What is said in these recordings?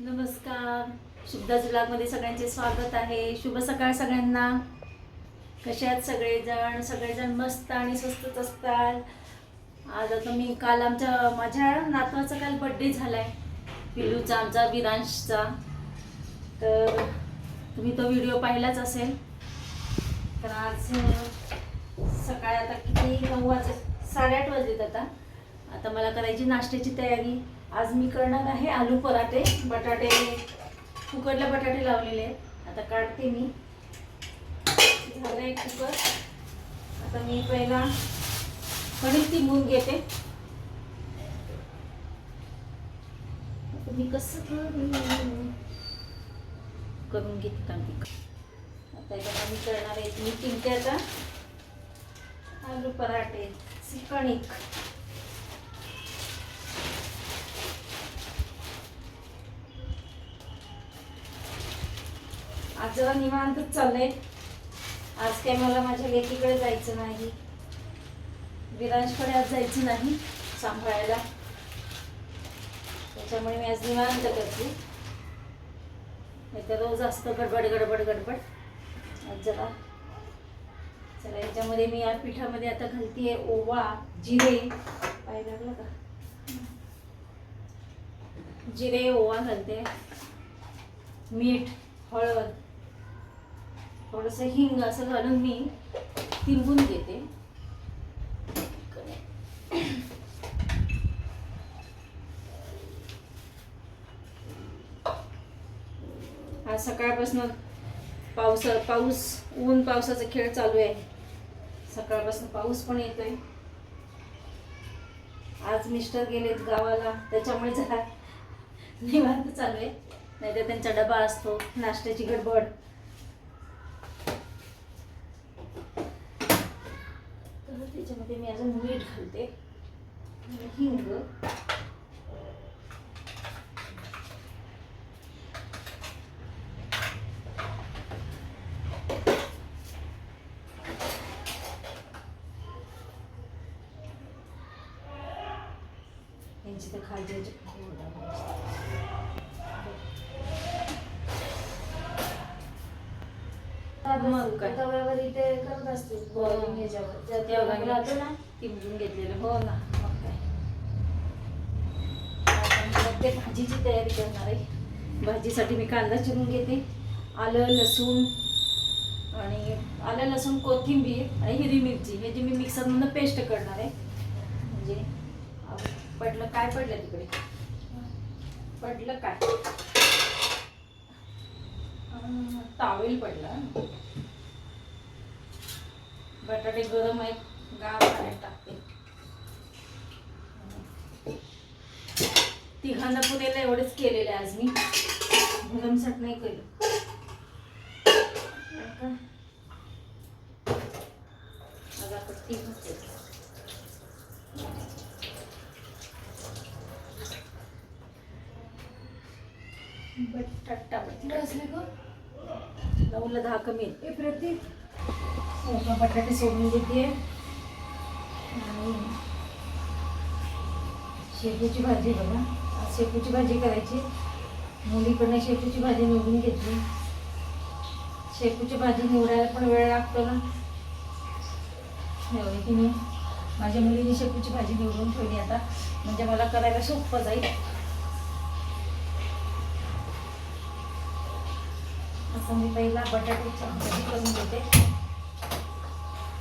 नमस्कार. शुभदास ब्लॉगमध्ये सगळ्यांचे स्वागत आहे. शुभ सकाळ सगळ्यांना. कसे आहेत सगळेजण? सगळेजण मस्त आणि स्वस्तच असतात. आज आता मी काल आमच्या माझ्या नातवाचा काल बड्डे झाला आहे पिलूचा आमचा विरांशचा तर तुम्ही तो व्हिडिओ पाहिलाच असेल. तर आज सकाळ सकाळी आता किती नऊ वाज साडेआठ वाजलेत आता. आता मला करायची नाश्त्याची तयारी. आज मी करणार आहे आलू पराठे. बटाटे कुकरला बटाटे लावलेले आहेत. आता काढते मी. झालं एक कुकर. आता मी पहिला कणिक तिंबून घेते. आता मी कसं करून घेते कणिक आता याच्यात मी करणार आहे. मी तिंबते आता आलू पराठे. कणिक माझं जरा निवांतच चाललंय. आज काय मला माझ्या लेकीकडे जायचं नाही. विरांशकडे आज जायचं नाही सांभाळायला. त्याच्यामुळे मी आज निवांत करते नाही तर रोज असतं गडबड गडबड गडबड. आज जरा चला याच्यामध्ये मी या पिठामध्ये आता घालतीये ओवा जिरे. पाय लागलं का? जिरे ओवा घालते. मीठ हळद. थोडंसं हिंग असं घालून मी तिंबून घेते. आज सकाळपासून पाऊस पाऊस ऊन पावसाचा खेळ चालू आहे. सकाळपासून पाऊस पण येतोय. आज मिस्टर गेलेत गावाला त्याच्यामुळे जरा निवांत चालू आहे. नाहीतर त्यांचा डबा असतो नाश्त्याची गडबड तर त्याच्यामध्ये मी अजून मीठ घालते. हिंग. यांची तर खालची मग काय? तव्यावर इथे करत असते हो. boiling ह्याच्यावर. ज्यात तेव्हा तवा राहतो ना? तिंबून घेतलेलं. हो ना. मग काय? आता मी बघते भाजीची तयारी करणार आहे. भाजीसाठी मी कांदा चिरून घेते आलं लसूण आणि आलं लसूण कोथिंबीर आणि हिरवी मिरची. हे जी मी मिक्सरमधून पेस्ट करणार आहे. म्हणजे पडलं काय पडलं तिकडे? पडलं काय? तावेल पडला. बटाटे गरम आहेत गार पाण्यात टाकते. तिघांना पुण्याला एवढेच केलेलं आहे आज मी. भरमसाठ नाही केलं. बटाटा बटाटा. असले का नऊला दहा कमी आहेत. प्रती प्रतीक बटाटे सोडून देते. आणि शेपूची भाजी बघा. आज शेपूची भाजी करायची. मुलीकडनं शेपूची भाजी निवडून घेतली. शेपूची भाजी निवडायला पण वेळ लागतो ना. एवढी की मी माझ्या मुलीने शेपूची भाजी निवडून ठेवली आता. म्हणजे मला करायला सोपं जाईल. असं मी पहिला बटाट्याची भाजी करून घेते.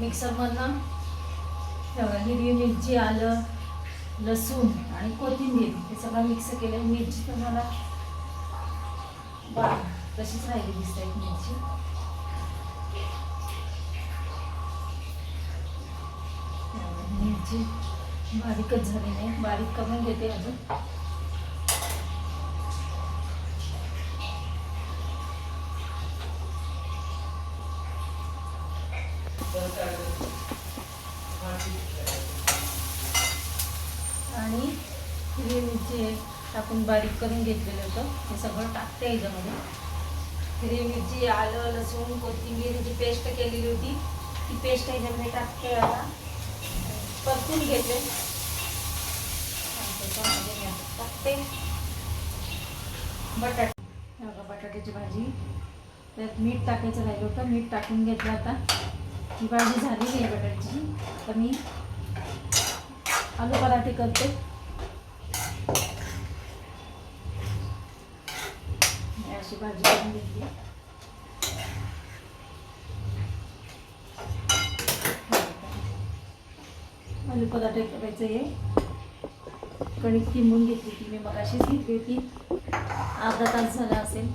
मिक्सरमधनं हिरवी मिरची आलं लसूण आणि कोथिंबीर हे सगळं मिक्स केलं. मिरची तुम्हाला बा तशीच राहिली दिसते मिरची. मिरची बारीकच झाली नाही. बारीक करून घेते अजून. हिरवी मिरची हे टाकून बारीक करून घेतलेलं होतं. हे सगळं टाकते याच्यामध्ये. हिरवी मिरची आलं लसूण कोथिंबीर जी पेस्ट केलेली होती ती पेस्ट ह्याच्यामध्ये टाकते आता. परतून घेते. टाकते. बटाटे. बटाट्याची भाजी. त्यात मीठ टाकायचं राहिलं होतं. मीठ टाकून घेतलं आता. ही भाजी झालेली आहे बटाट्याची. तर मी आलू पराठे करते मी अशी भाजी करून घेतली आलू पदार्थ करायचं आहे. कणिक किंबून घेतली ती मी मग अशीच घेतली होती. अर्धा तास झाला असेल.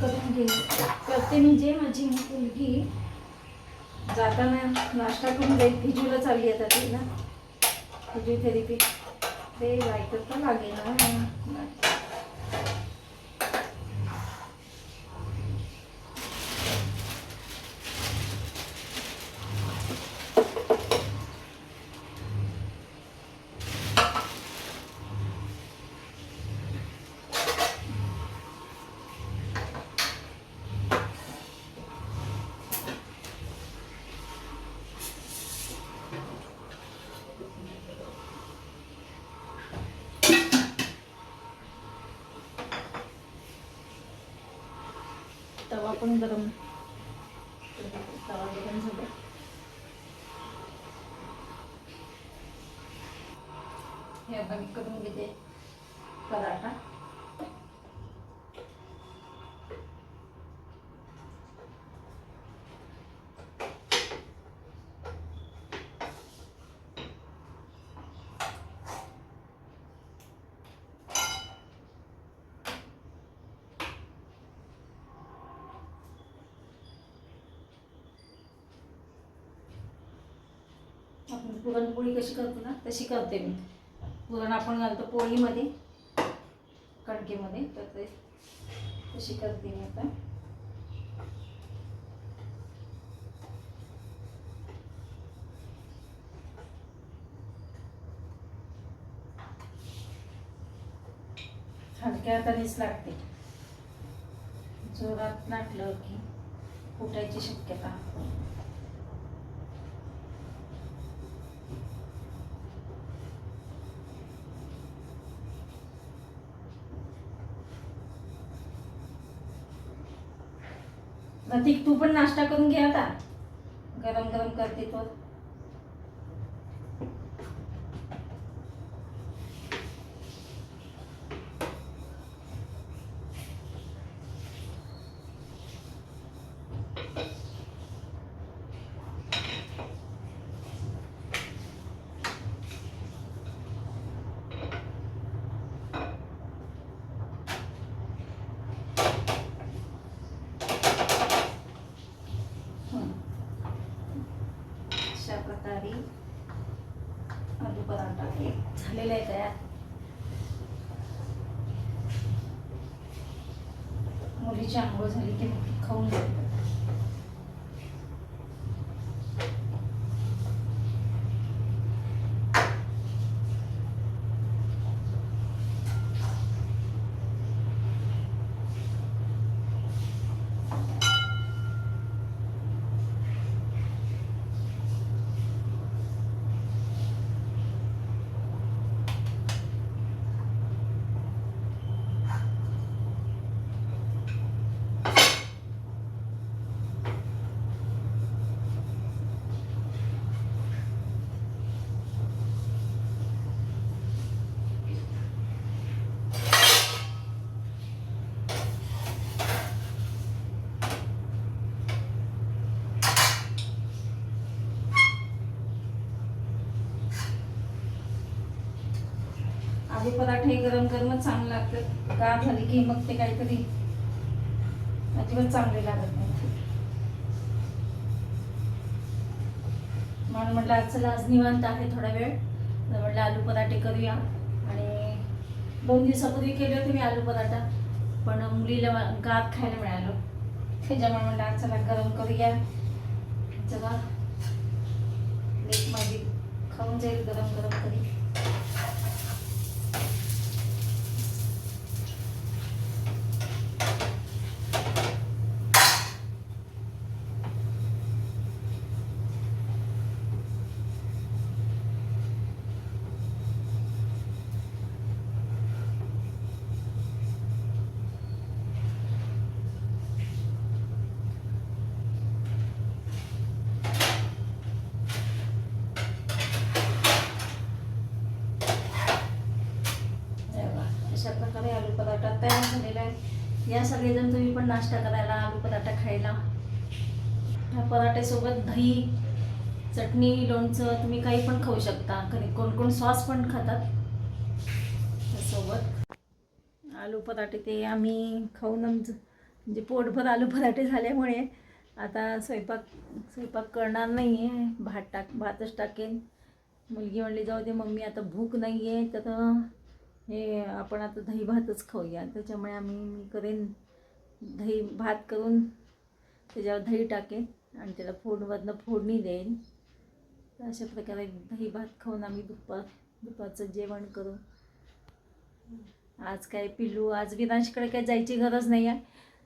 करून घे. करते म्हणजे माझी मुलगी जाताना नाश्ता करून जाईल भिजूला चालली आता ती ना म्हणजे फिजिओथेरपी ते लाइट तर लागेल ना तवा पण गरम तवा गरम झाला हे आपण मी करून घेते पराठा. आपण पुरणपोळी कशी करतो ना तशी करते मी. पुरण आपण घालतो पोळीमध्ये कणकेमध्ये तर ते तशी करते मी आता. हलक्या हातानेच लागते. जोरात लाटलं की फुटायची शक्यता. प्रतीक तू पण नाश्ता करून घे आता. गरम गरम करते तो हं. अशा प्रकारे आलू पराठा हे झालेला आहे तयार मुलीची आंघोळ झाली की खाऊन जातात आलू पराठे गरम गरमच चांगलं लागतं. का झाली की मग ते काहीतरी अजिबात चांगले लागत नाही. म्हणून म्हटलं आज चला आज निवांत आहे थोडा वेळ. तर म्हटलं आलू पराठे करूया. आणि दोन दिवसापूर्वी केले होते मी आलू पराठा. पण मुलीला गात खायला मिळालं. त्याच्यामुळे म्हटलं आज चला गरम करूया. चला लेक माझी खाऊन जाईल गरम गरम करी. या सगळेजण तुम्ही पण नाश्ता करायला आलू पराठा खायला. ह्या पराठ्यासोबत दही चटणी लोणचं तुम्ही काही पण खाऊ शकता. कधी कोण कोण सॉस पण खातात. त्यासोबत आलू पराठे ते आम्ही खाऊन आमचं म्हणजे पोटभर आलू पराठे झाल्यामुळे आता स्वयंपाक स्वयंपाक करणार नाही आहे भात टाक भातच टाकेन. मुलगी म्हणली जाऊ दे मम्मी आता भूक नाही आहे तर हे आपण आता दही भातच खाऊया. त्याच्यामुळे आम्ही मी करेन दही भात करून त्याच्यावर दही टाकेन आणि त्याला फोडवरनं फोडणी देईन. तर अशा प्रकारे दही भात खाऊन आम्ही दुपार दुपारचं जेवण करू. आज काय पिल्लू आज विरांशकडे काय जायची गरज नाही आहे.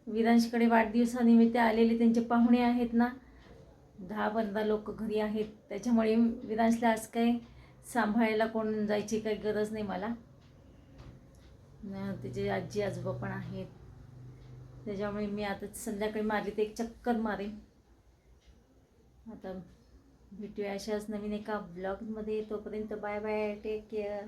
विरांशकडे वाढदिवसानिमित्त आलेले त्यांचे पाहुणे आहेत ना. दहा पंधरा लोक घरी आहेत. त्याच्यामुळे विरांशला आज काय सांभाळायला कोण जायची काही गरज नाही मला. न त्याचे आजी आजोबा पण आहेत. त्याच्यामुळे मी आता संध्याकाळी मारली तर एक चक्कर मारेन. आता भेटूया अशाच नवीन एका ब्लॉगमध्ये तोपर्यंत बाय बाय टेक केअर